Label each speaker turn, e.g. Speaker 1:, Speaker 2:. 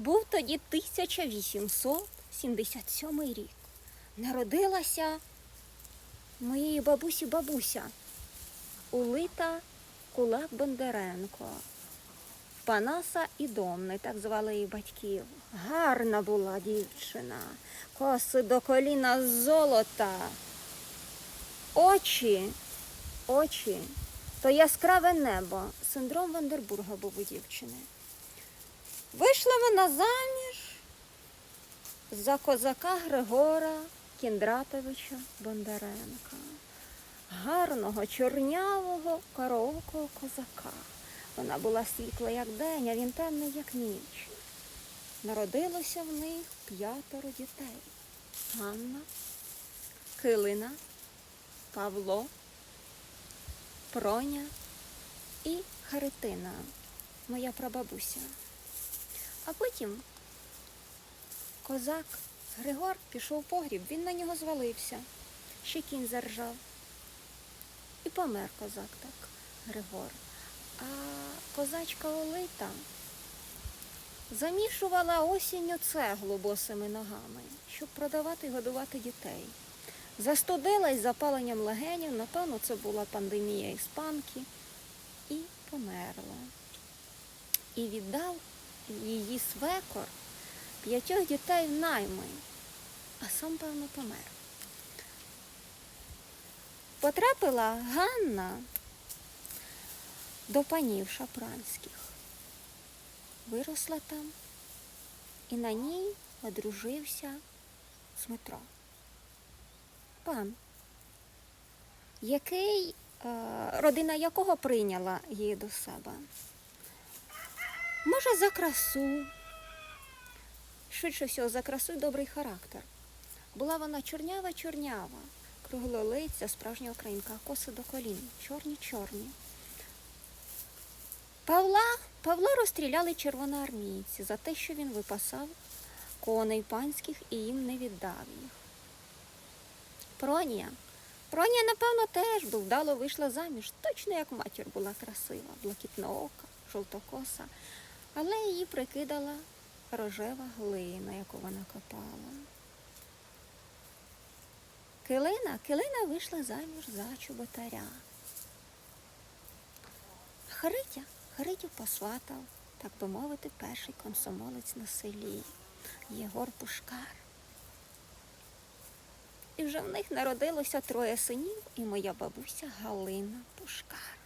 Speaker 1: Був тоді 1877 рік. Народилася моєї бабусі бабуся Улита Кулак Бондаренко. Панаса і Домни, так звали її батьків. Гарна була дівчина, коси до коліна золота. Очі, очі, то яскраве небо. Синдром Вандербурга був у дівчини. Вийшла вона заміж за козака Григора Кіндратовича Бондаренка, гарного, чорнявого, коровкого козака. Вона була світла, як день, а він темний, як ніч. Народилося в них п'ятеро дітей. Ганна, Килина, Павло, Проня і Харитина, моя прабабуся. А потім козак Григор пішов у погріб, він на нього звалився, ще кінь заржав. І помер козак так, Григор. А козачка Олита замішувала осінню цеглу босими ногами, щоб продавати і годувати дітей. Застудилась запаленням легенів, напевно, це була пандемія іспанки, і померла. І віддав її свекор п'ятьох дітей в найми, а сам, певно, помер. Потрапила Ганна до панів шапранських. Виросла там і на ній одружився Дмитро. Пан, який, е, родина якого прийняла її до себе. Може, за красу, швидше всього, за красу і добрий характер. Була вона чорнява-чорнява, круглолиця, справжня українка, коси до колін, чорні-чорні. Павла, Павла розстріляли червоноармійці за те, що він випасав коней панських і їм не віддав їх. Пронія. Пронія, напевно, теж би вдало вийшла заміж, точно як матір була красива, блакитноока, жовтокоса, але її прикидала рожева глина, яку вона копала. Килина, Килина вийшла заміж за чоботаря. Харитя, Харитю посватав, так би мовити, перший комсомолець на селі Єгор Пушкар. І вже в них народилося троє синів і моя бабуся Галина Пушкар.